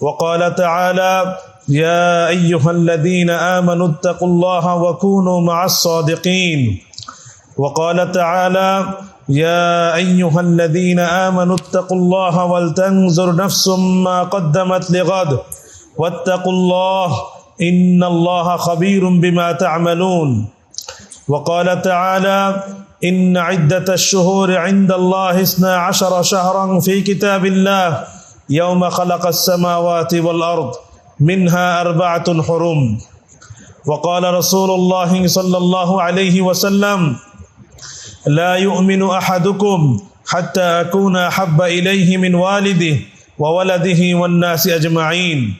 وقال تعالى يا أيها الذين آمنوا اتقوا الله وكونوا مع الصادقين. وقال تعالى يا أيها الذين آمنوا اتقوا الله ولتنظر نفس ما قدمت لغد. واتقوا الله إن الله خبير بما تعملون. وقال تعالى إن عدة الشهور عند الله اثنا عشر شهرا في كتاب الله. يوم خلق السماوات والأرض منها أربعة حرم. وقال رسول الله صلى الله عليه وسلم لا يؤمن أحدكم حتى أكون أحب إليه من والده وولده والناس أجمعين.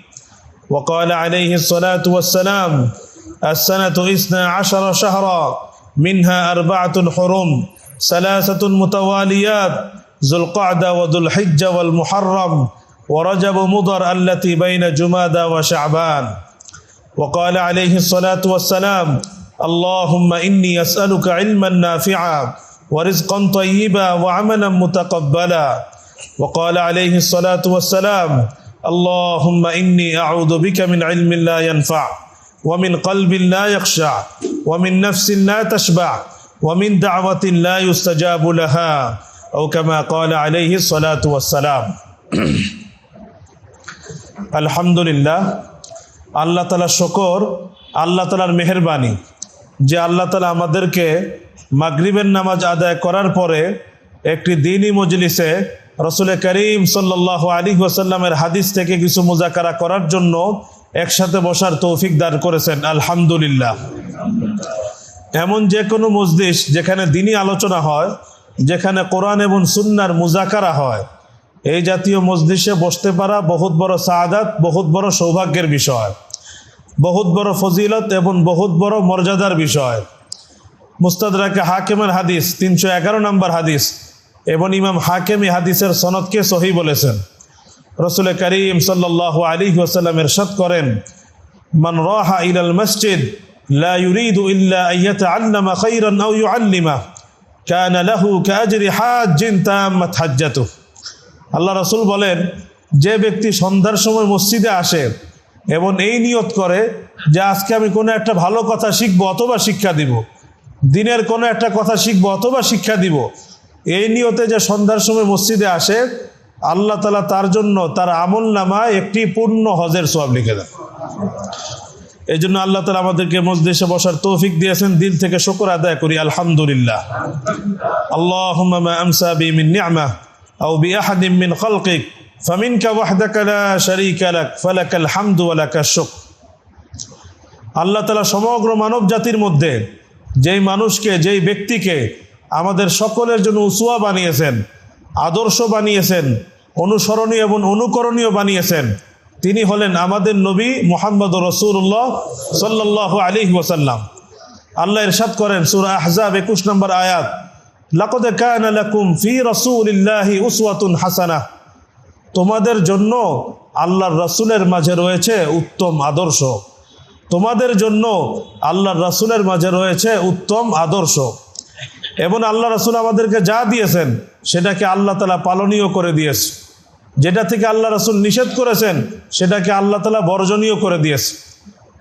وقال عليه الصلاة والسلام السنة إثنى عشر شهرا منها أربعة حرم ثلاثة متواليات ذو القعدة وذو الحجة والمحرم ورجب مضر التي بين جمادى وشعبان. وقال عليه الصلاة والسلام اللهم إني أسألك علما نافعا ورزقا طيبا وعملا متقبلا. وقال عليه الصلاة والسلام اللهم إني أعوذ بك من علم لا ينفع ومن قلب لا يخشع ومن نفس لا تشبع ومن دعوة لا يستجاب لها. أو كما قال عليه الصلاة والسلام. আলহামদুলিল্লাহ, আল্লাহ তালা শকর, আল্লাহ তালার মেহরবানি। যে আল্লাহ তালা আমাদেরকে মাগরিবের নামাজ আদায় করার পরে একটি দিনই মজলিসে রসুল করিম সাল্লাহ আলী ওসাল্লামের হাদিস থেকে কিছু মোজাকারা করার জন্য একসাথে বসার তৌফিক দান করেছেন। আলহামদুলিল্লাহ। এমন যে কোনো মজলিস যেখানে দিনই আলোচনা হয়, যেখানে কোরআন এবং সুন্নার মুজাকারা হয় এই জাতীয় মজলিসে বসতে পারা বহুত বড় সাদাত, বহুত বড় সৌভাগ্যের বিষয়। বহুত বড় ফজিলত এবং বহুত বড় মর্যাদার বিষয়। মুস্তাদাকে হাকিমের হাদিস, তিনশো এগারো নম্বর হাদিস এবং ইমাম হাকিম হাদিসের সনদকে সহি বলেছেন। রসুল করিম সাল্লাহ আলী ওসাল্লাম এরশাদ করেন, মান রাহা ইলাল মসজিদ, লা ইউরিদু লাহু হাজ্জিন তাম্মাত হাজ্জাতুহু। আল্লাহ রসুল বলেন, যে ব্যক্তি সন্ধ্যার সময় মসজিদে আসে এবং এই নিয়ত করে যে আজকে আমি কোনো একটা ভালো কথা শিখব অথবা শিক্ষা দিব, দিনের কোনো একটা কথা শিখব অথবা শিক্ষা দিব, এই নিয়তে যে সন্ধ্যার সময় মসজিদে আসে, আল্লাহ তালা তার জন্য তার আমল নামায় একটি পূর্ণ হজের সব লিখে দেন। এই জন্য আল্লাহ তালা আমাদেরকে মসজিদে বসার তৌফিক দিয়েছেন, দিল থেকে শকর আদায় করি, আলহামদুলিল্লাহ। আল্লাহ আমসা বিমিন নিয়ামা أو بأحد من خلقك فمنك وحدك لا شريك لك فلك الحمد ولك الشكر আল্লাহ তালা সমগ্র মানব জাতির মধ্যে যেই মানুষকে যেই ব্যক্তিকে আমাদের সকলের জন্য উসুয়া বানিয়েছেন আদর্শ বানিয়েছেন অনুসরণীয় এবং অনুকরণীয় বানিয়েছেন তিনি হলেন আমাদের নবী মোহাম্মদ রসুল্লাহ সাল্লাহ আলী ওসাল্লাম আল্লাহ ইরশাদ করেন সুরা আহজাব একুশ নম্বর আয়াত লাকদে কায়না লাকুম ফি রসুলিল্লাহি উসওয়াতুন হাসানা। তোমাদের জন্য আল্লাহর রসুলের মাঝে রয়েছে উত্তম আদর্শ। তোমাদের জন্য আল্লাহর রসুলের মাঝে রয়েছে উত্তম আদর্শ। এবং আল্লাহ রসুল আমাদেরকে যা দিয়েছেন, সেটাকে আল্লাহ তালা পালনীয় করে দিয়েছে। যেটা থেকে আল্লাহ রসুল নিষেধ করেছেন, সেটাকে আল্লাহ তালা বর্জনীয় করে দিয়েছে।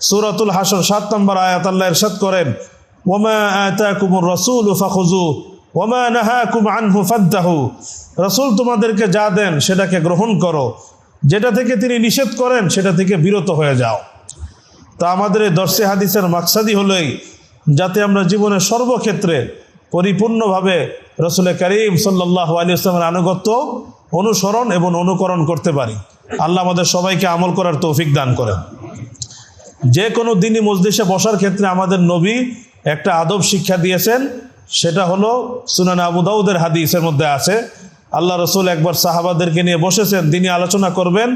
সুরাতুল হাসর সাত নম্বর আয়াত আল্লাহ এরশাদ করেন, ওমা আতাকুমুর রসুল ফাখুজু ওমা নাহাকুম আনহু ফাদ্দাহু। রসুল তোমাদেরকে যা দেন সেটাকে গ্রহণ করো। যেটা থেকে তিনি নিষেধ করেন সেটা থেকে বিরত হয়ে যাও। তা আমাদের এই দর্শে হাদিসের মাকসাদি হলোই যাতে আমরা জীবনের সর্বক্ষেত্রে পরিপূর্ণভাবে রসুল করিম সাল্লাহ আলী আসলামের আনুগত্য, অনুসরণ এবং অনুকরণ করতে পারি। আল্লাহ আমাদের সবাইকে আমল করার তৌফিক দান করেন। যে কোনো দিনই মসজিষে বসার ক্ষেত্রে আমাদের নবী একটা আদব শিক্ষা দিয়েছেন সেটা হলো সুনান আবু দাউদের হাদিসের মধ্যে আছে। আল্লাহ রসুল একবার সাহাবাদেরকে নিয়ে বসেছেন, তিনি আলোচনা করবেন।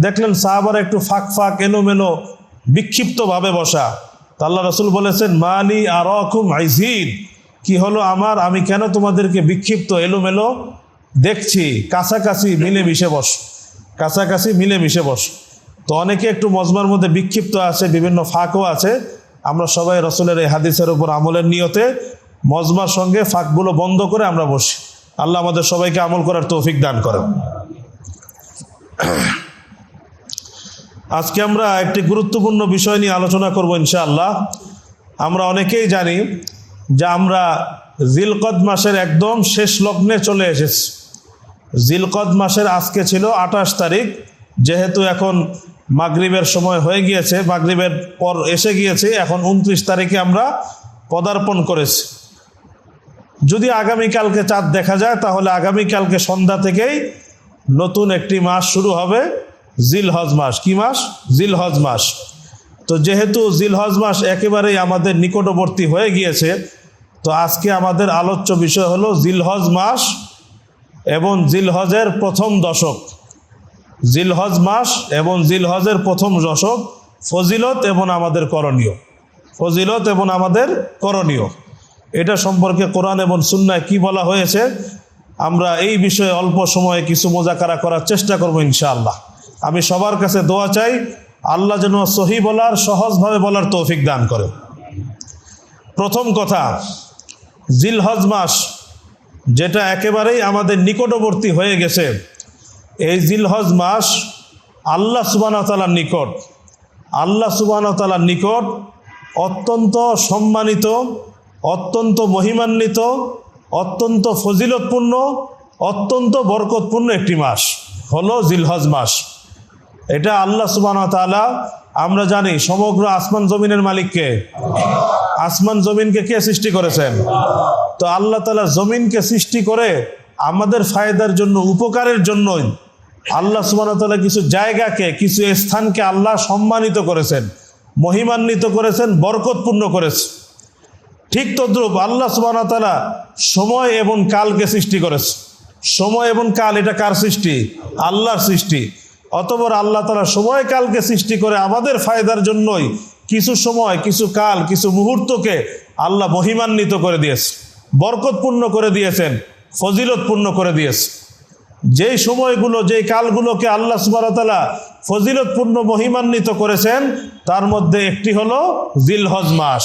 দেখলেন সাহাবার একটু ফাঁক ফাঁক, এলোমেলো, বিক্ষিপ্তভাবে বসা। তা আল্লাহ রসুল বলেছেন, মালি আর আইজিদ কি হলো আমার? আমি কেন তোমাদেরকে বিক্ষিপ্ত, এলোমেলো দেখছি? কাছাকাছি মিলেমিশে বস। কাছাকাছি মিলেমিশে বস। তো অনেকে একটু মজমার মধ্যে বিক্ষিপ্ত আছে, বিভিন্ন ফাঁকও আছে। আমরা সবাই রসুলের এই হাদিসের উপর আমলের নিয়তে মজমার সঙ্গে ফাঁকগুলো বন্ধ করে আমরা বসি। আল্লাহ আমাদের সবাইকে আমল করার তৌফিক দান করেন। আজকে আমরা একটি গুরুত্বপূর্ণ বিষয় নিয়ে আলোচনা করব ইনশাআল্লাহ। আমরা অনেকেই জানি যে আমরা জিলকদ মাসের একদম শেষ লগ্নে চলে এসেছি। জিলকদ মাসের আজকে ছিল আঠাশ তারিখ, যেহেতু এখন মাগরিবের সময় হয়ে গিয়েছে, মাগরিবের পর এসে গিয়েছে, এখন উনত্রিশ তারিখে আমরা পদার্পণ করেছি। যদি আগামীকালকে চাঁদ দেখা যায়, তাহলে আগামীকালকে সন্ধ্যা থেকেই নতুন একটি মাস শুরু হবে জিল হজ মাস। কি মাস? জিল হজ মাস। তো যেহেতু জিল হজ মাস একেবারেই আমাদের নিকটবর্তী হয়ে গিয়েছে, তো আজকে আমাদের আলোচ্য বিষয় হলো জিলহজ মাস এবং জিলহজের প্রথম দশক। জিলহজ মাস এবং জিলহজের প্রথম দশক ফজিলত এবং আমাদের করণীয়। ফজিলত এবং আমাদের করণীয়। এটা সম্পর্কে কোরআন এবং সুন্নায় কি বলা হয়েছে? আমরা এই বিষয়ে অল্প সময়ে কিছু মোজাকারা করার চেষ্টা করব ইনশাআল্লাহ। আমি সবার কাছে দোয়া চাই, আল্লাহ যেন সহি বলার, সহজভাবে বলার তৌফিক দান করে। প্রথম কথা, জিলহজ মাস, যেটা একেবারেই আমাদের নিকটবর্তী হয়ে গেছে, এই জিলহজ মাস আল্লাহ সুবানতালার নিকট, আল্লাহ সুবানতালার নিকট অত্যন্ত সম্মানিত অত্যন্ত মহিমান্বিত, অত্যন্ত ফজিলতপূর্ণ, অত্যন্ত বরকতপূর্ণ একটি মাস, হলো জিলহজ মাস। এটা আল্লাহ তালা আমরা জানি সমগ্র আসমান জমিনের মালিককে। আসমান জমিনকে কে সৃষ্টি করেছেন? তো আল্লাহ তালা জমিনকে সৃষ্টি করে আমাদের ফায়দার জন্য, উপকারের জন্যই আল্লাহ সুবাহতাল্লাহ কিছু জায়গাকে, কিছু স্থানকে আল্লাহ সম্মানিত করেছেন, মহিমান্বিত করেছেন, বরকতপূর্ণ করেছে ঠিক তদ্রুপ আল্লাহ সুবাহতালা সময় এবং কালকে সৃষ্টি করেছে। সময় এবং কাল, এটা কার সৃষ্টি? আল্লাহর সৃষ্টি। অতপর আল্লাহ তালা সময়, কালকে সৃষ্টি করে আমাদের ফায়দার জন্যই কিছু সময়, কিছু কাল, কিছু মুহূর্তকে আল্লাহ মহিমান্বিত করে দিয়েছে। বরকতপূর্ণ করে দিয়েছেন, ফজিলতপূর্ণ করে দিয়েছে। যেই সময়গুলো, যেই কালগুলোকে আল্লাহ সুবারতালা ফজিলতপূর্ণ, মহিমান্বিত করেছেন, তার মধ্যে একটি হলো জিলহজ মাস।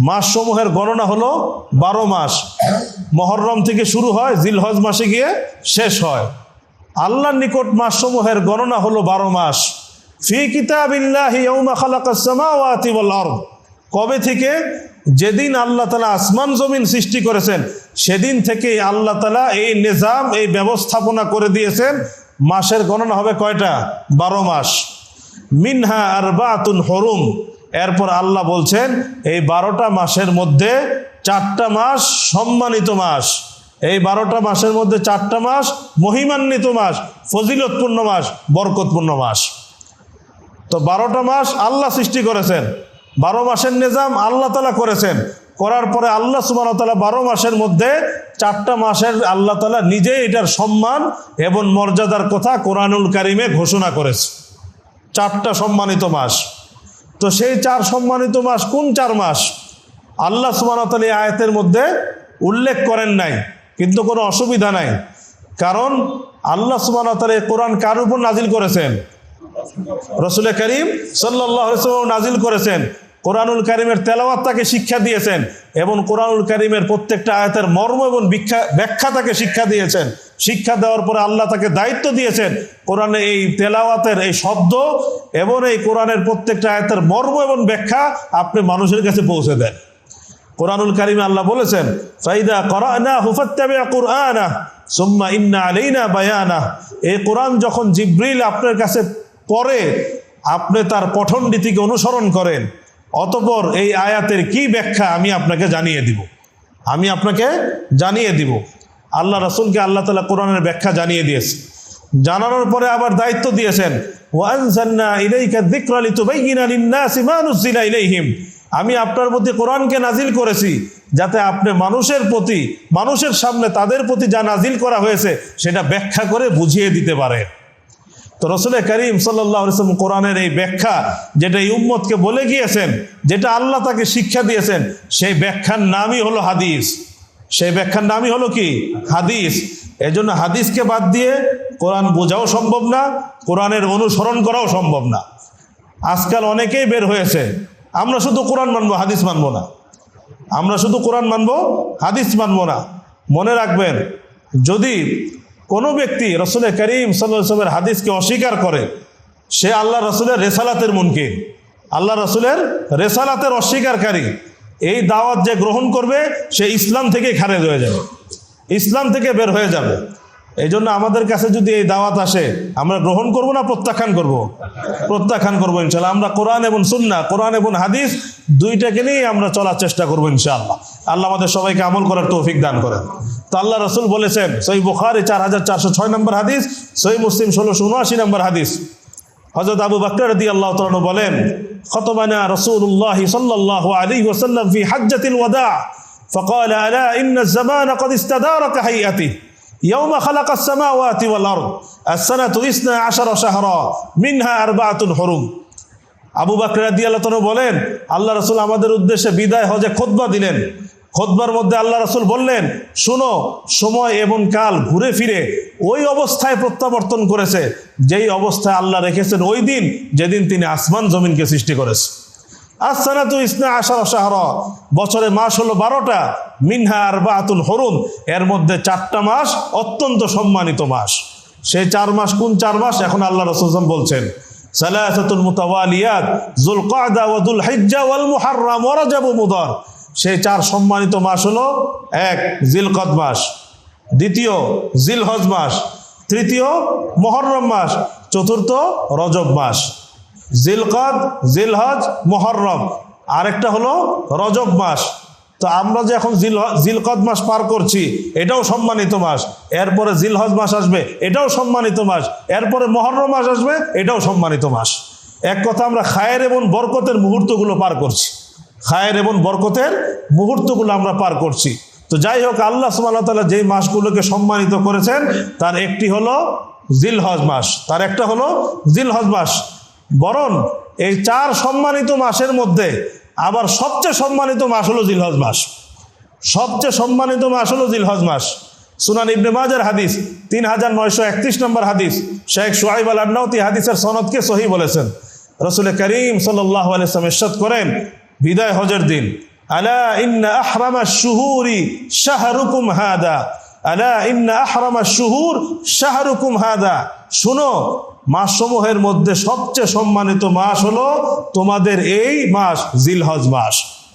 মাসসমূহের গণনা হলো বারো মাস। মহরম থেকে শুরু হয়, জিলহজ মাসে গিয়ে শেষ হয়। আল্লাহর নিকট মাসসমূহের গণনা হলো বারো মাস। ফি কিতাবিল্লাহি ইয়াউমা খালাকাস সামাওয়াতি ওয়াল আরদ। কবে থেকে? যেদিন আল্লাহ তালা আসমান জমিন সৃষ্টি করেছেন, সেদিন থেকেই আল্লাহ তালা এই নিজাম, এই ব্যবস্থাপনা করে দিয়েছেন। মাসের গণনা হবে কয়টা? বারো মাস। মিনহা আর বাতুন হরুম। এরপর আল্লাহ বলছেন, এই বারোটা মাসের মধ্যে চারটা মাস সম্মানিত মাস। এই বারোটা মাসের মধ্যে চারটা মাস মহিমান্বিত মাস, ফজিলতপূর্ণ মাস, বরকতপূর্ণ মাস। তো বারোটা মাস আল্লাহ সৃষ্টি করেছেন। বারো মাসের নিজাম আল্লাহ তালা করেছেন। করার পরে আল্লাহ সুবান তালা বারো মাসের মধ্যে চারটা মাসের আল্লাহ তালা নিজে এটার সম্মান এবং মর্যাদার কথা কোরআনুল কারিমে ঘোষণা করেছে। চারটা সম্মানিত মাস। তো সেই চার সম্মানিত মাস কোন চার মাস? আল্লাহ সুবানতালী আয়াতের মধ্যে উল্লেখ করেন নাই, কিন্তু কোনো অসুবিধা নাই। কারণ আল্লাহ সুবানতালী কোরআন কার উপর নাজিল করেছেন? রসুল করিম সাল্লাহ নাজিল করেছেন। কোরআনুল করিমের তেলাওয়াত তাকে শিক্ষা দিয়েছেন এবং কোরআনুল করিমের প্রত্যেকটা আয়াতের মর্ম এবং ব্যাখ্যা তাকে শিক্ষা দিয়েছেন। শিক্ষা দেওয়ার পরে আল্লাহ তাকে দায়িত্ব দিয়েছেন কোরআনে এই তেলাওয়াতের এই শব্দ এবং এই কোরআনের প্রত্যেকটা আয়াতের মর্ম এবং ব্যাখ্যা আপনি মানুষের কাছে পৌঁছে দেন। কোরআনুল কারিমে আল্লাহ বলেছেন, ফাইদা করানা হুফাত্তাবিয়া কুরআনা সুম্মা ইন্না আলাইনা বায়ানা। এই কোরআন যখন জিব্রিল আপনার কাছে পড়ে, আপনি তার পঠন নীতিকে অনুসরণ করেন। অতপর এই আয়াতের কি ব্যাখ্যা আমি আপনাকে জানিয়ে দিব? আমি আপনাকে জানিয়ে দিব। আল্লাহ রসুলকে আল্লাহ তালা কোরআনের ব্যাখ্যা জানিয়ে দিয়েছে জানানোর পরে আবার দায়িত্ব দিয়েছেন আমি আপনার প্রতি কোরআনকে নাজিল করেছি যাতে আপনি মানুষের প্রতি, মানুষের সামনে তাদের প্রতি যা নাজিল করা হয়েছে সেটা ব্যাখ্যা করে বুঝিয়ে দিতে পারে তো রসুল করিম সাল্লাম কোরআনের এই ব্যাখ্যা, যেটা এই উম্মতকে বলে গিয়েছেন, যেটা আল্লাহ তাকে শিক্ষা দিয়েছেন, সেই ব্যাখ্যার নামই হলো হাদিস। সেই ব্যাখ্যার নামই হলো কি? হাদিস। এজন্য হাদিসকে বাদ দিয়ে কোরআন বোঝাও সম্ভব না, কোরআনের অনুসরণ করাও সম্ভব না। আজকাল অনেকেই বের হয়েছে, আমরা শুধু কোরআন মানবো, হাদিস মানবো না। আমরা শুধু কোরআন মানবো, হাদিস মানবো না। মনে রাখবেন, যদি কোনো ব্যক্তি রসুলের করিম সাল্লামের হাদিসকে অস্বীকার করে, সে আল্লাহ রসুলের রেসালাতের মুনকিন আল্লাহ রসুলের রেসালাতের অস্বীকারী এই দাওয়াত যে গ্রহণ করবে, সে ইসলাম থেকে খারেজ হয়ে যাবে। ইসলাম থেকে বের হয়ে যাবে। এই জন্য আমাদের কাছে যদি এই দাওয়াত আসে আমরা গ্রহণ করব না প্রত্যাখ্যান করব প্রত্যাখ্যান করবো ইনশাল্লাহ আমরা কোরআন এবং সুন্না কোরআন এবং হাদিস দুইটাকে নিয়েই আমরা চলার চেষ্টা করবো ইনশাআল্লাহ আল্লাহ আমাদের সবাইকে আমল করার তৌফিক দান করেন তো আল্লাহ রসুল বলেছেন সই বুখারি চার হাজার চারশো ছয় নম্বর হাদিস সই মুসলিম ষোলোশো উনআশি নম্বর হাদিস হজরত আবু বকর রদি আল্লাহ তালু বলেন খতবানা রসুল্লাহ সাল্লাহ আলী ওসাল্লাম ফি হাজ্জাতিল ওয়াদা فقال ألا إن الزمان قد استدار كهيئته يوم خلق السماوات والأرض السنة إثنى عشر شهرا منها أربعة حرم আবু বাকর রাদি আল্লাহ তনু বলেন আল্লাহ রসুল আমাদের উদ্দেশ্যে বিদায় হজে খোদবা দিলেন খোদবার মধ্যে আল্লাহ রসুল বললেন শুনো সময় এবং কাল ঘুরে ফিরে ওই অবস্থায় প্রত্যাবর্তন করেছে যেই অবস্থায় আল্লাহ রেখেছেন ওই দিন যেদিন তিনি আসমান জমিনকে সৃষ্টি করেছে বছরে মাস হলো বারোটা, মিনহা আর বাতুল হরুম। এর মধ্যে চারটা মাস অত্যন্ত সম্মানিত মাস। সেই চার মাস কোন চার মাস? এখন আল্লাহ রসুল বলছেন মুতাওয়ালিয়াত জুল কাদা ওয়াল চার সম্মানিত মাস হলো এক, জিলকদ মাস, দ্বিতীয়, জিলহজ মাস, তৃতীয়, মহরম মাস, চতুর্থ, রজব মাস। জিলকদ, জিলহজ মহরম আরেকটা হলো রজব মাস। তো আমরা যে এখন জিল জিলকদ মাস পার করছি, এটাও সম্মানিত মাস। এরপরে জিলহজ মাস আসবে, এটাও সম্মানিত মাস। এরপরে মহরম মাস আসবে, এটাও সম্মানিত মাস। এক কথা আমরা খায়ের এবং বরকতের মুহূর্তগুলো পার করছি। খায়ের এবং বরকতের মুহূর্তগুলো আমরা পার করছি। তো যাই হোক, আল্লাহ সুবাহতাল্লাহ যেই মাসগুলোকে সম্মানিত করেছেন, তার একটি হলো জিলহজ মাস। তার একটা হলো জিলহজ মাস। বরং এই চার সম্মানিত মাসের মধ্যে আবার সবচেয়ে সম্মানিত মাস হলো জিলহজ মাস। সবচেয়ে সম্মানিত মাস হলো জিলহজ মাস। সুনান ইবনে মাজার হাদিস, তিন হাজার নয়শো একত্রিশ নম্বর হাদিস, শেখ সোহাইব আল আন্নাউতি হাদিসের সনদকে সহি বলেছেন। রসুল করিম সাল্লাহ ইরশাদ করেন, বিদায় হজের দিন ইন্না শুহুরি হাদা। ইন্না শুহুর শাহরুকুম হাদা। শুনো মাসসমূহের মধ্যে সবচেয়ে সম্মানিত মাস হলো তোমাদের এই মাস জিলহজ মাস।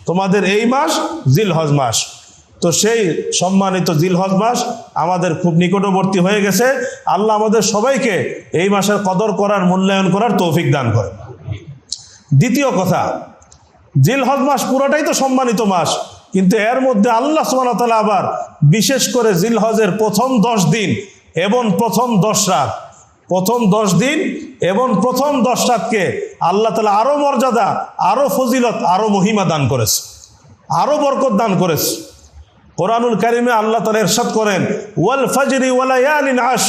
তোমাদের এই মাস জিলহজ মাস। তো সেই সম্মানিত জিলহজ মাস আমাদের খুব নিকটবর্তী হয়ে গেছে। আল্লাহ আমাদের সবাইকে এই মাসের কদর করার, মূল্যায়ন করার তৌফিক দান করে দ্বিতীয় কথা, জিলহজ মাস পুরোটাই তো সম্মানিত মাস, কিন্তু এর মধ্যে আল্লাহ সুবাহতালা আবার বিশেষ করে জিলহজের প্রথম দশ দিন এবং প্রথম দশ রাত প্রথম দশ দিন এবং প্রথম দশ রাতকে আল্লাহ তালা আরও মর্যাদা আরও ফজিলত আরও মহিমা দান করেছে। আরও বরকত দান করেছে। কোরআনুল কারিমে আল্লাহ তালা এরশাদ করেন, ওয়াল ফজরি ওয়ালায়ালিন আশ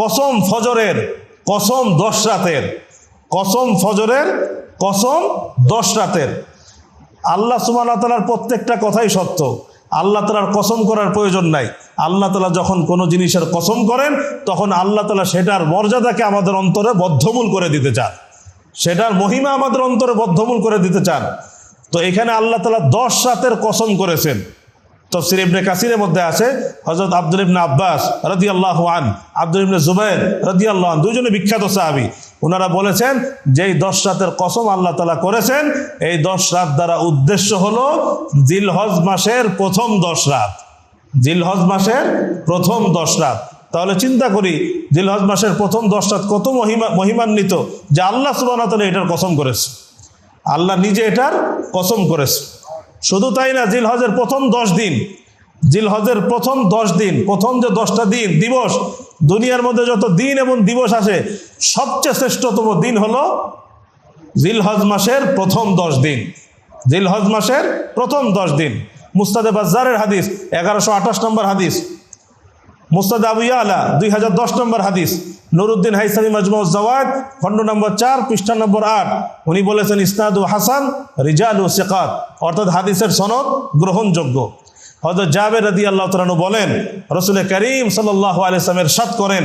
কসম ফজরের, কসম দশ রাতের কসম ফজরের, কসম দশ রাতের আল্লাহ সুমান তালার প্রত্যেকটা কথাই সত্য। আল্লাহ তালার কসম করার প্রয়োজন নাই। আল্লাহ তালা যখন কোনো জিনিসের কসম করেন, তখন আল্লাহ তালা সেটার মর্যাদাকে আমাদের অন্তরে বদ্ধমূল করে দিতে চান। সেটার মহিমা আমাদের অন্তরে বদ্ধমূল করে দিতে চান। তো এখানে আল্লাহ তালা দশ রাতের কসম করেছেন। তফসির ইবনে কাসিরের মধ্যে আছে হজরত আব্দুল ইবনে আব্বাস রদি আল্লাহ আন আব্দুল ইবনে জুবাইর রদি আল্লাহ আন দুজনে বিখ্যাত সাহাবি। ওনারা বলেছেন যেই দশ রাতের কসম আল্লাহ তালা করেছেন, এই দশ রাত দ্বারা উদ্দেশ্য হলো জিলহজ মাসের প্রথম দশ রাত। জিলহজ মাসের প্রথম দশ রাত। তাহলে চিন্তা করি, জিলহজ মাসের প্রথম দশ রাত কত মহিমা মহিমান্বিত যে আল্লাহ সুবাহ এটার কসম করেছে। আল্লাহ নিজে এটার কসম করেছে। শুধু তাই না, জিলহজের প্রথম দশ দিন, জিলহজের প্রথম দশ দিন, প্রথম যে দশটা দিন, দিবস, দুনিয়ার মধ্যে যত দিন এবং দিবস আসে, সবচেয়ে শ্রেষ্ঠতম দিন হলো জিলহজ মাসের প্রথম দশ দিন। জিলহজ মাসের প্রথম দশ দিন। মুস্তাদে বাজারের হাদিস, এগারোশো আঠাশ নম্বর হাদিস। মুস্তাদ আবু আলা দুই হাজার দশ নম্বর হাদিস। নুরুদ্দিন হাইসানি মাজমু জাওয়াদ খণ্ড নম্বর চার, পৃষ্ঠা নম্বর আট। উনি বলেছেন, ইসনাদু হাসান, রিজাল ও শেকাত অর্থাৎ হাদিসের সনদ গ্রহণযোগ্য। হয়তো জাবের রাদি আল্লাহ তালু বলেন, রসুল করিম সাল্লাহ আলিয়ামের সাত করেন,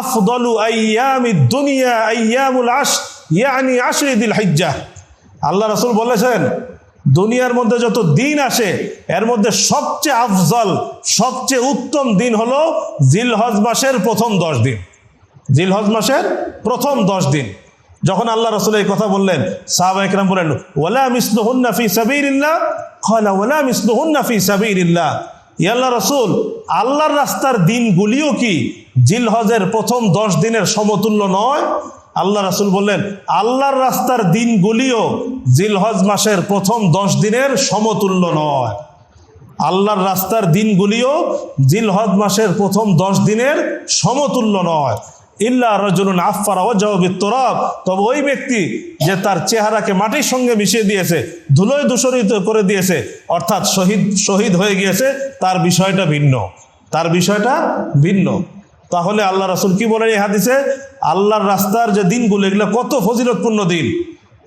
আফদলু আইয়ামি দুনিয়া আইয়ামুল আশ ইয়ানি হিজ্জা। আল্লাহ রসুল বলেছেন দুনিয়ার মধ্যে যত দিন আসে, এর মধ্যে সবচেয়ে আফজল, সবচেয়ে উত্তম দিন হলো জিলহজ মাসের প্রথম দশ দিন। জিলহজ মাসের প্রথম দশ দিন। যখন আল্লাহ রসুল এই কথা বললেন সাহাবা একরাম বলেন ওলা মিসলুহুন্না ফি সাবিরিল্লাহ খালা ওলা মিসলুহুন্না ফি সাবিরিল্লাহ ইয়াল্লাহ রসুল, আল্লাহর রাস্তার দিনগুলিও কি জিলহজের প্রথম দশ দিনের সমতুল্য নয়? আল্লাহ রাসুল বললেন, আল্লাহর রাস্তার দিনগুলিও জিলহজ মাসের প্রথম দশ দিনের সমতুল্য নয়। আল্লাহর রাস্তার দিনগুলিও জিলহজ মাসের প্রথম দশ দিনের সমতুল্য নয়। ইল্লা রজুলুন আফারা ও জবাবিত্তরব তবে ওই ব্যক্তি যে তার চেহারাকে মাটির সঙ্গে মিশিয়ে দিয়েছে, ধুলোয় দূষরিত করে দিয়েছে, অর্থাৎ শহীদ শহীদ হয়ে গিয়েছে, তার বিষয়টা ভিন্ন। তার বিষয়টা ভিন্ন। তাহলে আল্লাহ রাসুল কি বলেন এই হাদিসে? আল্লাহর রাস্তার যে দিনগুলো, এগুলো কত ফজিলতপূর্ণ দিন।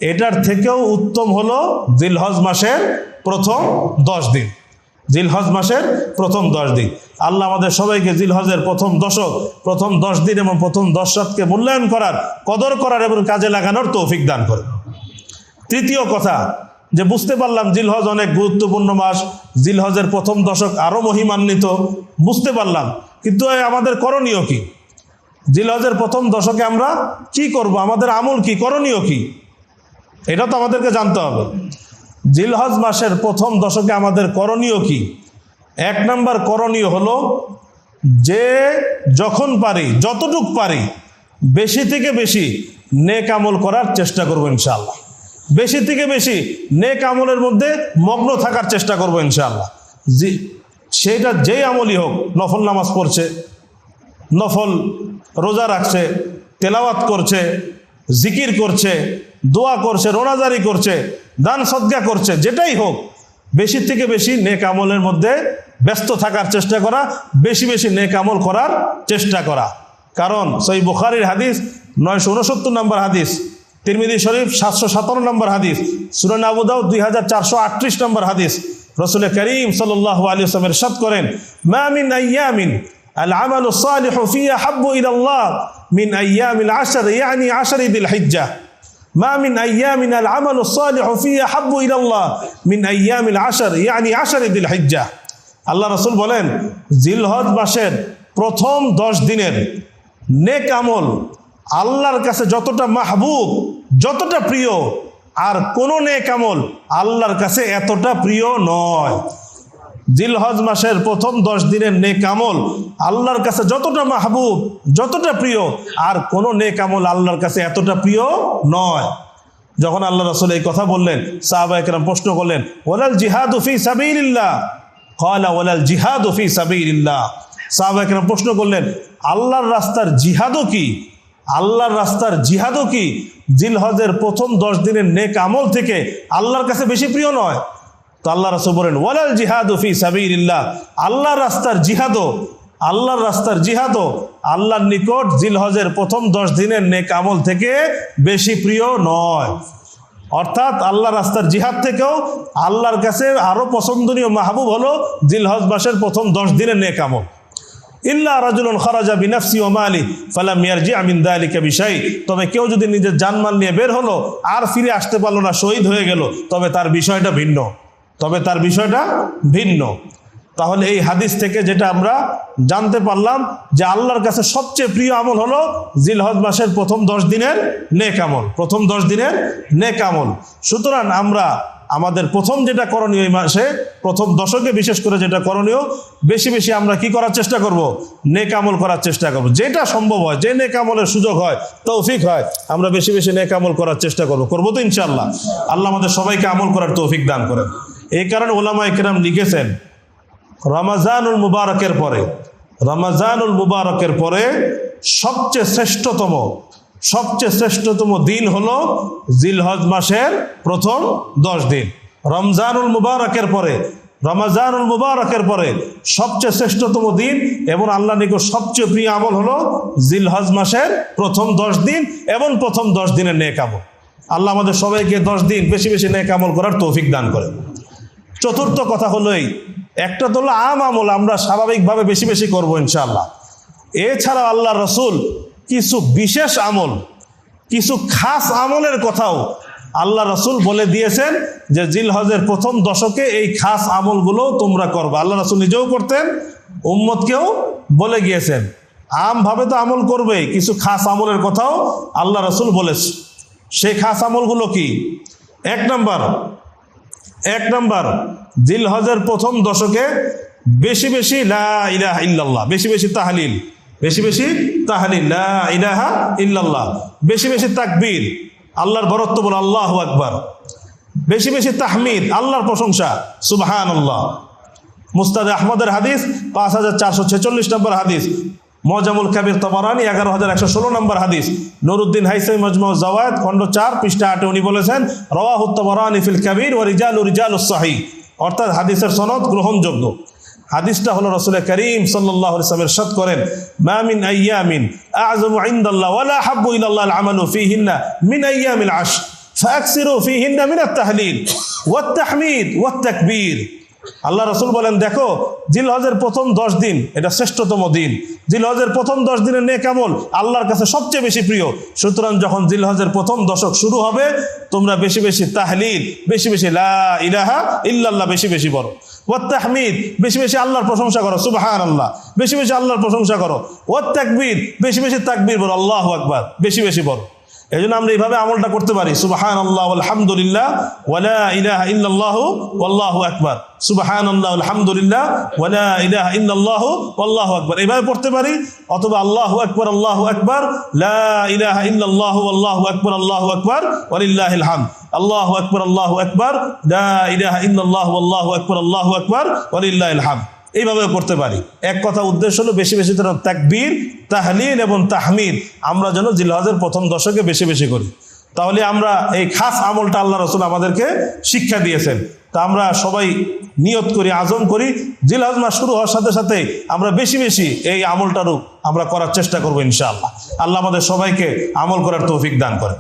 এটার থেকেও উত্তম হলো জিলহজ মাসের প্রথম দশ দিন। জিলহজ মাসের প্রথম দশ দিন। আল্লাহ আমাদের সবাইকে জিলহজের প্রথম দশক, প্রথম দশ দিন এবং প্রথম দশ রাতকে মূল্যায়ন করার, কদর করার এবং কাজে লাগানোর তৌফিক দান করে। তৃতীয় কথা, যে বুঝতে পারলাম জিলহজ অনেক গুরুত্বপূর্ণ মাস, জিলহজের প্রথম দশক আরও মহিমান্বিত, বুঝতে পারলাম কিন্তু আমাদের করণীয় কি? জিলহজের প্রথম দশকে আমরা কি করব? আমাদের আমল কি? করণীয় কি? এটা তো আমাদেরকে জানতে হবে। জিলহজ মাসের প্রথম দশকে আমাদের করণীয় কি? এক নাম্বার করণীয় হলো যে যখন পারি, যতটুক পারি, বেশি থেকে বেশি নেক আমল করার চেষ্টা করব ইনশাআল্লাহ। বেশি থেকে বেশি নেক আমলের মধ্যে মগ্ন থাকার চেষ্টা করব ইনশাআল্লাহ। জি সেটা যেই আমলই হোক, নফল নামাজ পড়ছে, নফল রোজা রাখছে, তেলাওয়াত করছে, জিকির করছে, দোয়া করছে, রোনাজারি করছে, দান সদ্গা করছে, যেটাই হোক বেশি থেকে বেশি নেক আমলের মধ্যে ব্যস্ত থাকার চেষ্টা করা, বেশি বেশি নেক আমল করার চেষ্টা করা। কারণ সেই বুখারির হাদিস, নয়শো উনসত্তর নম্বর হাদিস তিরমিদি শরীফ সাতশো সাতান্ন নম্বর হাদিস, সুরান আবুদাউ দুই হাজার চারশো আটত্রিশ নম্বর হাদিস রসুল করিম সাল্লাহ আলী আসলামের সাদ করেন মামিন আয়ামিন العمل الصالح فيها حب إلى الله من أيام العشر يعني عشر ذي الحجة ما من أيام العمل الصالح فيها حب إلى الله من أيام العشر يعني عشر ذي الحجة আল্লাহ রসুল বলেন জিলহজ মাসের প্রথম দশ দিনের নেক আমল আল্লাহর কাছে যতটা মাহবুব যতটা প্রিয় আর কোন নেক আমল আল্লাহর কাছে এতটা প্রিয় নয়। জিলহজ মাসের প্রথম দশ দিনের নেক আমল আল্লাহর কাছে যতটা মাহবুব, যতটা প্রিয়, আর কোনো নেক আমল আল্লাহর কাছে এতটা প্রিয় নয়। যখন আল্লাহ রসুল এই কথা বললেন সাহাবা একরাম প্রশ্ন করলেন ওলাল জিহাদ উফি সাবিল্লাহ কলা ওলাল জিহাদ উফি সাবিল্লাহ সাহাবা একরাম প্রশ্ন করলেন, আল্লাহর রাস্তার জিহাদও কি? আল্লাহর রাস্তার জিহাদও কি? জিলহজের প্রথম দশ দিনের নেক আমল থেকে আল্লাহর কাছে বেশি প্রিয় নয়। তো আল্লাহ রসুল বলেন, ওয়ালাল জিহাদ ফি সাবিল্লাহ আল্লাহর রাস্তার জিহাদও, আল্লাহর রাস্তার জিহাদও আল্লাহর নিকট জিলহজের প্রথম দশ দিনের নেক আমল থেকে বেশি প্রিয় নয়। অর্থাৎ আল্লাহ রাস্তার জিহাদ থেকেও আল্লাহর কাছে আরও পছন্দনীয় মাহবুব হলো জিলহজ মাসের প্রথম দশ দিনের নেক আমল। ইল্লা রাজুলন খরাজা বিনাফসি ও মালি ফালাম ইয়ারজি আমিন দালিকা বিষয় তবে কেউ যদি নিজের জানমাল নিয়ে বের হলো, আর ফিরে আসতে পারল না, শহীদ হয়ে গেল, তবে তার বিষয়টা ভিন্ন। তবে তার বিষয়টা ভিন্ন। তাহলে এই হাদিস থেকে যেটা আমরা জানতে পারলাম, যে আল্লাহর কাছে সবচেয়ে প্রিয় আমল হলো জিলহজ মাসের প্রথম দশ দিনের নেক আমল। প্রথম দশ দিনের নেক আমল। সুতরাং আমরা আমাদের প্রথম যেটা করণীয় এই মাসে, প্রথম দশকে বিশেষ করে যেটা করণীয়, বেশি বেশি আমরা কি করার চেষ্টা করব? নেক আমল করার চেষ্টা করব। যেটা সম্ভব হয়, যে নেক আমলের সুযোগ হয়, তৌফিক হয়, আমরা বেশি বেশি নেক আমল করার চেষ্টা করব। করব তো ইনশাল্লাহ আল্লাহ আমাদের সবাইকে আমল করার তৌফিক দান করেন। এই কারণে ওলামা একরাম লিখেছেন, রমাজানুল মুবারকের পরে, রমাজানুল মুবারকের পরে সবচেয়ে শ্রেষ্ঠতম সবচেয়ে শ্রেষ্ঠতম দিন হলো জিলহজ মাসের প্রথম দশ দিন। রমজানুল মুবারকের পরে, রমাজানুল মুবারকের পরে সবচেয়ে শ্রেষ্ঠতম দিন এবং আল্লাহ নিকট সবচেয়ে প্রিয় আমল হলো জিলহজ মাসের প্রথম দশ দিন এবং প্রথম দশ দিনের নেক আমল। আল্লাহ আমাদের সবাইকে দশ দিন বেশি বেশি নেক আমল করার তৌফিক দান করে চতুর্থ কথা হলো এই, একটা তো হলো আম আমল আমরা স্বাভাবিকভাবে বেশি বেশি করব ইনশাআল্লাহ। এছাড়া আল্লাহ রসুল কিছু বিশেষ আমল, কিছু খাস আমলের কথাও আল্লাহ রসুল বলে দিয়েছেন যে জিল হজের প্রথম দশকে এই খাস আমলগুলো তোমরা করবে। আল্লাহ রসুল নিজেও করতেন, উম্মতকেও বলে গিয়েছেন। আমভাবে তো আমল করবেই, কিছু খাস আমলের কথাও আল্লাহ রসুল বলেছে। সেই খাস আমলগুলো কি? এক নম্বর এক নম্বর জিল হজের প্রথম দশকে বেশি বেশি লা ইলাহা ইল্লাল্লাহ, বেশি বেশি তাহলিল। বেশি বেশি তাহলিল, লা ইলাহা ইল্লাল্লাহ। বেশি বেশি তাকবীর, আল্লাহর বরত্ব বল, আল্লাহ আকবার। বেশি বেশি তাহমিদ, আল্লাহর প্রশংসা সুবহান আল্লাহ মুস্তাদ আহমদের হাদিস, পাঁচ হাজার চারশো ছেচল্লিশ নম্বর হাদিস। মজামুল কাবির তবরানি, এগারো হাজার একশো ষোলো নম্বর হাদিস। নুরুদ্দিন হাইসাই মজমু জাওয়ায়দ, খণ্ড চার, পৃষ্ঠা আটে উনি বলেছেন, রওয়াহু তবরানি ফিল কাবির ও রিজাল রিজাল সাহি। অর্থাৎ হাদিসের সনদ গ্রহণযোগ্য। হাদিসটা হলো রসুল করিম সাল্লাহ সৎ করেন মামিন ইল্লাল্লাহ মিন আশ মিন আল্লাহ রসুল বলেন, দেখো, জিলহজের প্রথম দশ দিন, এটা শ্রেষ্ঠতম দিন। জিলহজের প্রথম দশ দিনের নে কেমন আল্লাহর কাছে সবচেয়ে বেশি প্রিয়। সুতরাং যখন জিলহজের প্রথম দশক শুরু হবে, তোমরা বেশি বেশি তাহলিল, বেশি বেশি লা ইল্লাহ ইল্লাল্লাহ, বেশি বেশি বড় ও তাহমিদ, বেশি বেশি আল্লাহর প্রশংসা করো সুবাহান আল্লাহ বেশি বেশি আল্লাহর প্রশংসা করো। ওয়াত্তাকবির তাকবীর, বেশি বেশি তাকবির বলো, আল্লাহ আকবার। বেশি বেশি বলো। এই জন্য আমরা এইভাবে আমলটা করতে পারি। সুবাহান আল্লাহ আলহামদুলিল্লাহ ওয়ালা ইলাহা ইল্লাল্লাহু ওয়াল্লাহু আকবার। সুবাহান আল্লাহ আলহামদুলিল্লাহ ওয়ালা ইলাহা ইল্লাল্লাহু ওয়াল্লাহু আকবার। এইভাবে পড়তে পারি, অথবা আল্লাহু আকবার আল্লাহু আকবার, লা ইলাহা ইল্লাল্লাহু ওয়াল্লাহু আকবার, আল্লাহু আকবার, ওয়ালিল্লাহিল হামদ। আল্লাহু আকবার আল্লাহু আকবার, লা ইলাহা ইল্লাল্লাহু ওয়াল্লাহু আকবার, আল্লাহু আকবার, ওয়ালিল্লাহিল হামদ। এইভাবে করতে পারি। এক কথা উদ্দেশ্য হলো বেশি বেশি যেন তাকবীর, তাহলিল এবং তাহমিদ আমরা যেন জিলহজের প্রথম দশকে বেশি বেশি করি। তাহলে আমরা এই খাস আমলটা আল্লাহ রসুল আমাদেরকে শিক্ষা দিয়েছেন। তা আমরা সবাই নিয়ত করি, আজম করি। জিলহজ মাস শুরু হওয়ার সাথে সাথে আমরা বেশি বেশি এই আমলটারও আমরা করার চেষ্টা করব ইনশাআল্লাহ। আল্লাহ আমাদের সবাইকে আমল করার তৌফিক দান করে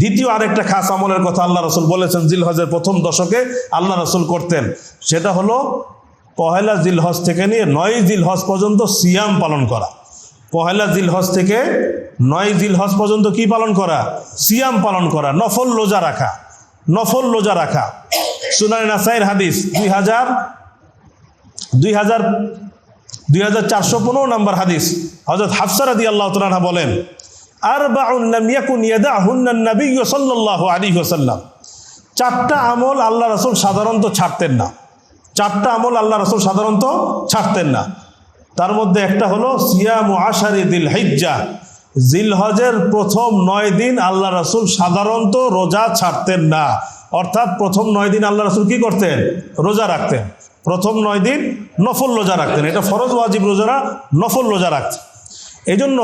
দ্বিতীয় আরেকটা খাস আমলের কথা আল্লাহ রসুল বলেছেন, জিলহজের প্রথম দশকে আল্লাহ রসুল করতেন। সেটা হলো পহেলা জিলহজ থেকে নিয়ে নয় জিলহজ পর্যন্ত সিয়াম পালন করা। পহেলা জিলহজ থেকে নয় জিলহজ পর্যন্ত কি পালন করা? সিয়াম পালন করা, নফল রোজা রাখা, নফল রোজা রাখা। সুনানি নাসাইর হাদিস, দুই হাজার দুই হাজার দুই হাজার চারশো পনেরো নম্বর হাদিস। হজরত হাফসারাদি আল্লাহ তালা বলেন আর সাল্লাহ আলী ওসাল্লাম চারটা আমল আল্লাহ রসুল সাধারণত ছাড়তেন না। চারটা আমল আল্লাহ রসুল সাধারণত ছাড়তেন না। তার মধ্যে একটা হলো সিয়াম আশারি দিল হিজ্জা জিলহজের প্রথম নয় দিন আল্লাহ রসুল সাধারণত রোজা ছাড়তেন না। অর্থাৎ প্রথম নয় দিন আল্লাহ রসুল কি করতেন? রোজা রাখতেন। প্রথম নয় দিন নফল রোজা রাখতেন। এটা ফরজ, ওয়াজিব রোজারা নফল রোজা রাখতেন এই জন্য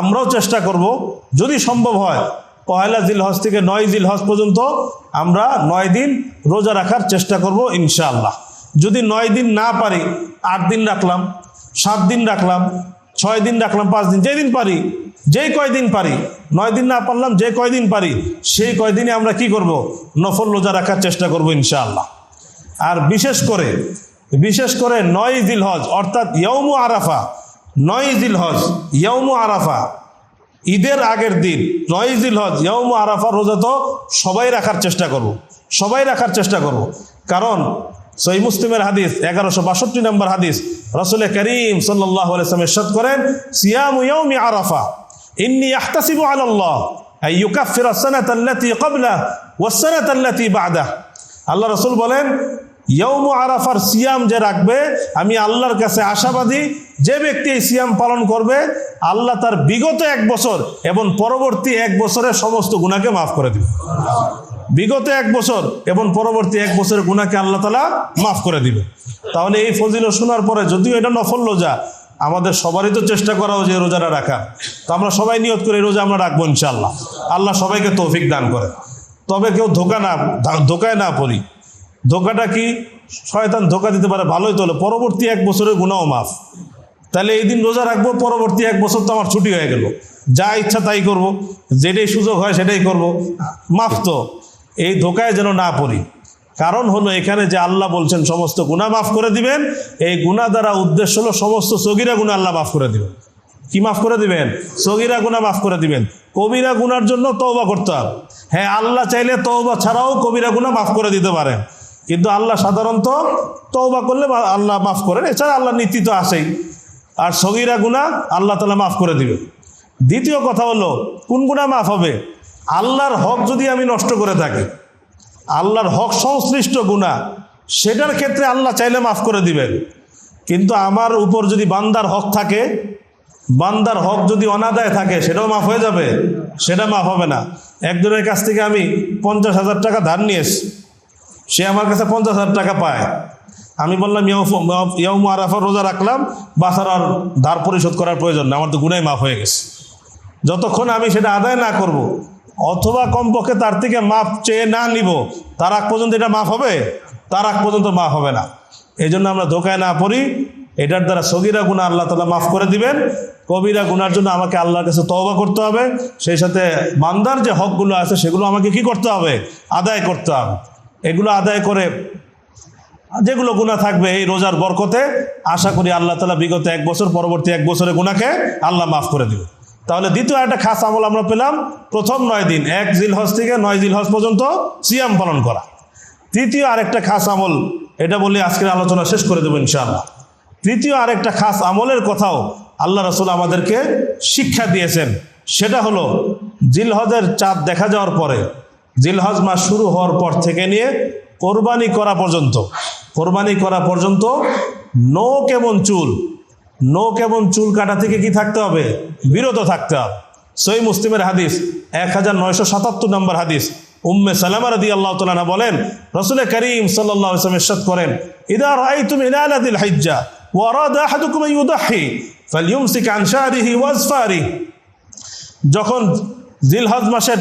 আমরাও চেষ্টা করব, যদি সম্ভব হয়, পয়লা জিলহজ থেকে নয় জিলহজ পর্যন্ত আমরা নয় দিন রোজা রাখার চেষ্টা করব ইনশাআল্লাহ। যদি নয় দিন না পারি, আট দিন রাখলাম, সাত দিন রাখলাম, ছয় দিন রাখলাম, পাঁচ দিন যেদিন পারি, যেই কয়দিন পারি, নয় দিন না পারলাম, যে কয়দিন পারি, সেই কয়দিনে আমরা কি করব? নফল রোজা রাখার চেষ্টা করব ইনশাআল্লাহ। আর বিশেষ করে বিশেষ করে নয় জিলহজ, অর্থাৎ ইয়ৌমু আরাফা, নয় জিলহজ ইয়ৌমু আরাফা, ঈদের আগের দিন, নয় জিলহজ ইয়ৌমু আরাফা রোজা তো সবাই রাখার চেষ্টা করব, সবাই রাখার চেষ্টা করব। কারণ সই মুসলিমের হাদিস, এগারোশো বাষট্টি নম্বর হাদিস, রসুল করিম সাল্লাহ আলাইসলাম ইরশাদ করেন, সিয়াম আরাফা, ইন্নি আহতাসিবু আলাল্লাহ, আই ইউকাফির সানাত আল্লাতি ক্বাবলা ওয়াস সানাত আল্লাতি বাদা। আল্লাহ রসুল বলেন ইয়ৌম আরাফার সিয়াম যে রাখবে, আমি আল্লাহর কাছে আশাবাদী, যে ব্যক্তি এই পালন করবে, আল্লাহ তার বিগত এক বছর এবং পরবর্তী এক বছরের সমস্ত গুণাকে মাফ করে দিবে। বিগত এক বছর এবং পরবর্তী এক বছরের গুণাকে আল্লাহ তালা মাফ করে দিবে। তাহলে এই ফজিল শোনার পরে যদিও এটা নফল রোজা, আমাদের সবারই তো চেষ্টা করা যে রোজাটা রাখা। তো আমরা সবাই নিয়ত করে রোজা আমরা রাখব ইনশাল্লাহ আল্লাহ সবাইকে তৌফিক দান করে। তবে কেউ ধোকা না, ধোকায় না পড়ি। ধোকাটা কি? শয়তান ধোকা দিতে পারে, ভালোই তো হলো। পরবর্তী এক বছরের গুণাও মাফ। তাহলে এই দিন রোজা রাখব, পরবর্তী এক বছর তো আমার ছুটি হয়ে গেল। যা ইচ্ছা তাই করব, যেটাই সুযোগ হয় সেটাই করব। মাফ তো। এই ধোকায় যেন না পড়ি। কারণ হলো এখানে যে আল্লাহ বলছেন, সমস্ত গুণা মাফ করে দিবেন। এই গুণা দ্বারা উদ্দেশ্য হলো সমস্ত সগিরা গুণা আল্লাহ মাফ করে দিবেন। কি মাফ করে দিবেন? সগিরা গুণা মাফ করে দিবেন। কবিরা গুনার জন্য তওবা করতে হবে। হ্যাঁ আল্লাহ চাইলে তওবা ছাড়াও কবিরা গুণা মাফ করে দিতে পারেন। কিন্তু আল্লাহ সাধারণত তওবা করলে আল্লাহ মাফ করেন। এছাড়া আল্লাহ নীতি তো আসেই আর সগিরা গুণা আল্লাহ তালা মাফ করে দিবে দ্বিতীয় কথা হলো, কোন গুণা মাফ হবে? আল্লাহর হক যদি আমি নষ্ট করে থাকি, আল্লাহর হক সংশ্লিষ্ট গুণা সেটার ক্ষেত্রে আল্লাহ চাইলে মাফ করে দিবেন। কিন্তু আমার উপর যদি বান্দার হক থাকে, বান্দার হক যদি অনাদায় থাকে, সেটাও মাফ হয়ে যাবে, সেটা মাফ হবে না। একজনের কাছ থেকে আমি পঞ্চাশ হাজার টাকা ধার নিয়ে এসছি সে আমার কাছে পঞ্চাশ হাজার টাকা পায়। আমি বললাম ইয়ম আরাফা রোজা রাখলাম, বাসার আর ধার পরিশোধ করার প্রয়োজন না, আমার তো গুনাই মাফ হয়ে গেছে। যতক্ষণ আমি সেটা আদায় না করব। অথবা কমপক্ষে তার থেকে মাফ চেয়ে না নিব তার আগ পর্যন্ত এটা মাফ হবে? তার আগ পর্যন্ত মাফ হবে না। এই জন্য আমরা ধোকায় না পড়ি। এটার দ্বারা সগিরা গুণা আল্লাহ তালা মাফ করে দিবেন। কবিরা গুনার জন্য আমাকে আল্লাহর কাছে তওবা করতে হবে। সেই সাথে মান্দার যে হকগুলো আছে, সেগুলো আমাকে কি করতে হবে? আদায় করতে হবে। এগুলো আদায় করে যেগুলো গুণা থাকবে এই রোজার বরকতে, আশা করি আল্লাহ তালা বিগত এক বছর, পরবর্তী এক বছরের গুণাকে আল্লাহ মাফ করে দিবে তাহলে দ্বিতীয় একটা খাস আমল আমরা পেলাম, প্রথম নয় দিন, এক জিল হজ থেকে নয় জিল হজ পর্যন্ত সিয়াম পালন করা। তৃতীয় আরেকটা খাস আমল, এটা বলে আজকের আলোচনা শেষ করে দেবো ইনশাআল্লাহ। তৃতীয় আরেকটা খাস আমলের কথাও আল্লাহ রসুল আমাদেরকে শিক্ষা দিয়েছেন, সেটা হলো জিলহজের চাঁদ দেখা যাওয়ার পরে, জিলহজ মাস শুরু হওয়ার পর থেকে নিয়ে কোরবানি করা পর্যন্ত, কোরবানি করা পর্যন্ত নোক কেমন চুল নোক এবং চুল কাটা থেকে কি থাকতে হবে? বিরত থাকতে হবে। সই মুসলিমের হাদিস এক হাজার নয়শো সাতাত্তর নম্বর হাদিস। উম্মে সালামা রাদি আল্লাহ তালা বলেন রসুল করিম সাল্লাহ ইসলাম করেন, ইদা রাই তুমি ইলালাদিল হাইজ্জা যখন জিলহজ মাসের